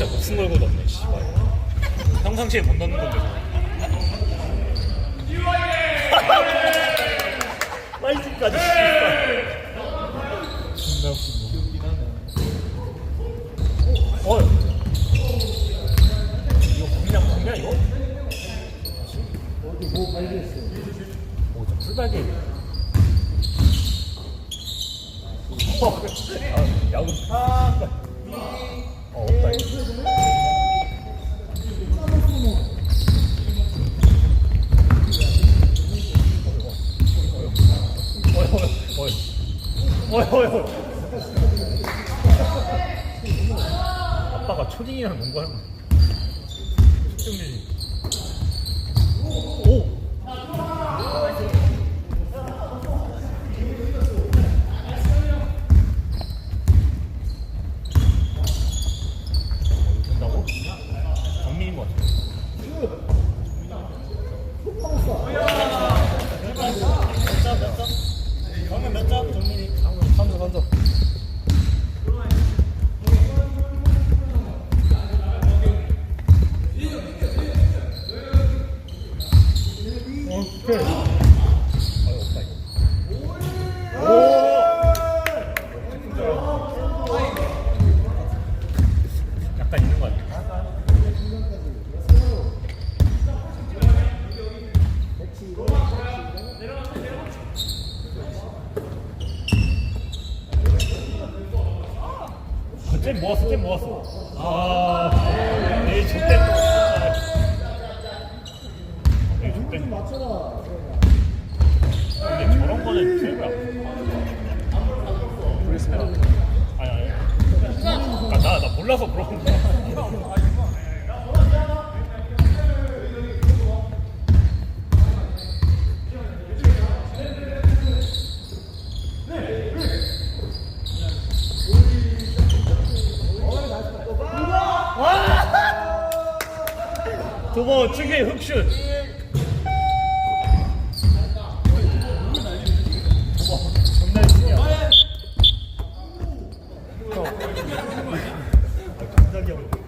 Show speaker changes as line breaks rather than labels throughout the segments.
진짜 목숨 걸고 넣네 씨발 평상시에 못 넣는 건데 씨발
존나 웃기네.
어 이거?
어디 뭐 발견했어?
어, 아, 야구 팍 어, 없다 이거 어이 어이 어이 어이 어이 아빠가 초딩이랑 농구하는 거 측정률이 오 된다고? 정민인. 몇 점, 몇 점? 방금 몇 점? 정민이. 방금 3점, 3점. 오케이. 아유, 없다, 이거. 오! 약간 있는 것 같아. 어, 잼 모았어, 잼 모았어. 아, 에이, 좋댔다.
맞춰라.
근데 저런 거는 최고야. 아니, 아니. 아, 나, 나 몰라서 그런 거야. 두번 측의 흑슛. 존나 신기야. 갑자기 하고 있고.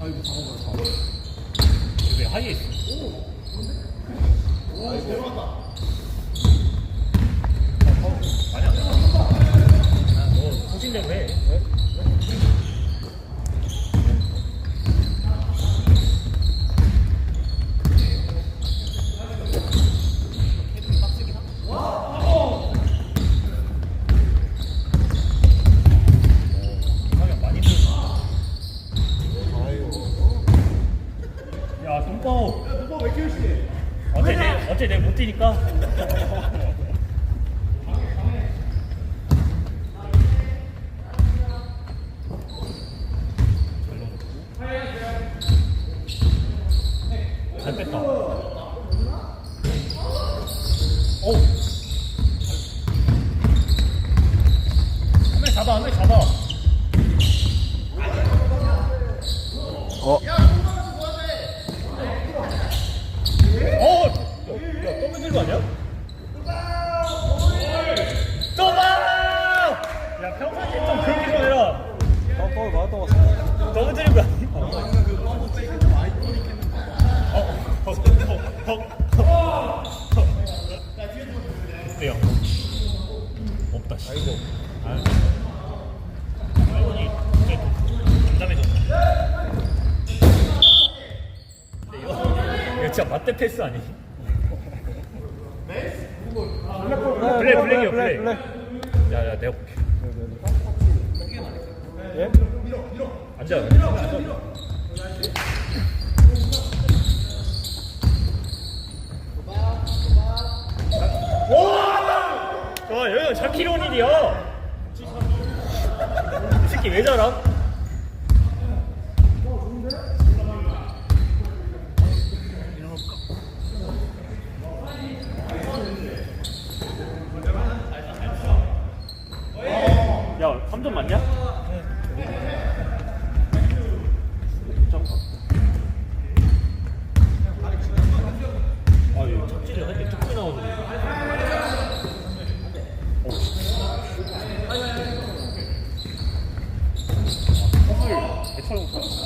아이고 잡아봐 잡아.
왜 하이에 있어? 아니 아니야. 아, 너 소신대로 해. 방향 많이 들었어.
오빠 왜 열심히?
어째 내, 어째 내못 뛰니까? 잘 뺐다. 오! 한명 잡아, 한명 잡아.
어,
어! 들고 아니야? 더블! 야, 평상시에 좀 그렇게 좀 해라.
또 나왔다 왔어.
더블 들고 아니야? 어. 어때요? 없다, 씨. 아이고. 이거 진짜 맞대 패스 아니? 플레이, 플레이요, 플레이. 야, 야, 내가 볼게.
예?
앉아, 앉아. 와! 샤키로닐이야. 이 새끼 왜 저럼? 3점 맞냐? 아유 착지를 할때 조금 나오는데. 어. 아, 애처럼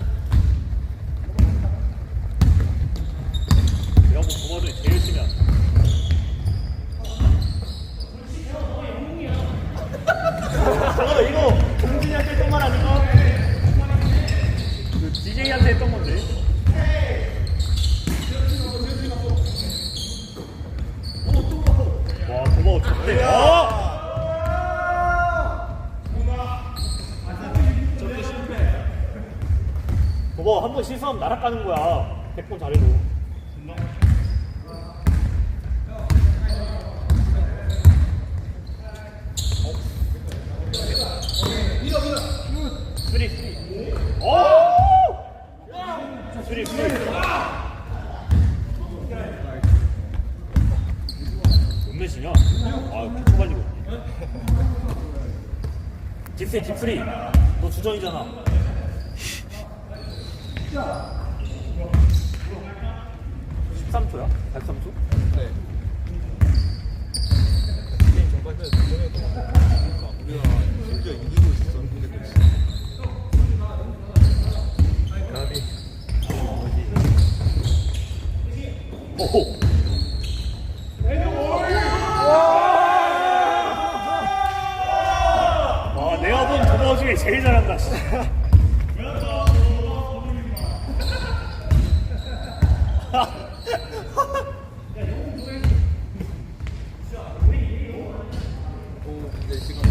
뭐 도마도 제일 심해 저거 이거 동진이한테 했던 말 아닌가? 그 DJ한테 했던 건데. 와, 고마워, 좋대. 아! 고마워, 한 번 실수하면 날아가는 거야. 100번 잘해도. 쓰리, 쓰리. 오! 쓰리, 쓰리. 몇 몇이냐? 아, 초반이고. 딥스리, 딥스리. 너 주전이잖아. 십삼 초야? 103초? 와, 내가 본 도마 중에 제일 잘한다. 진짜. 오, 어, 근데 지금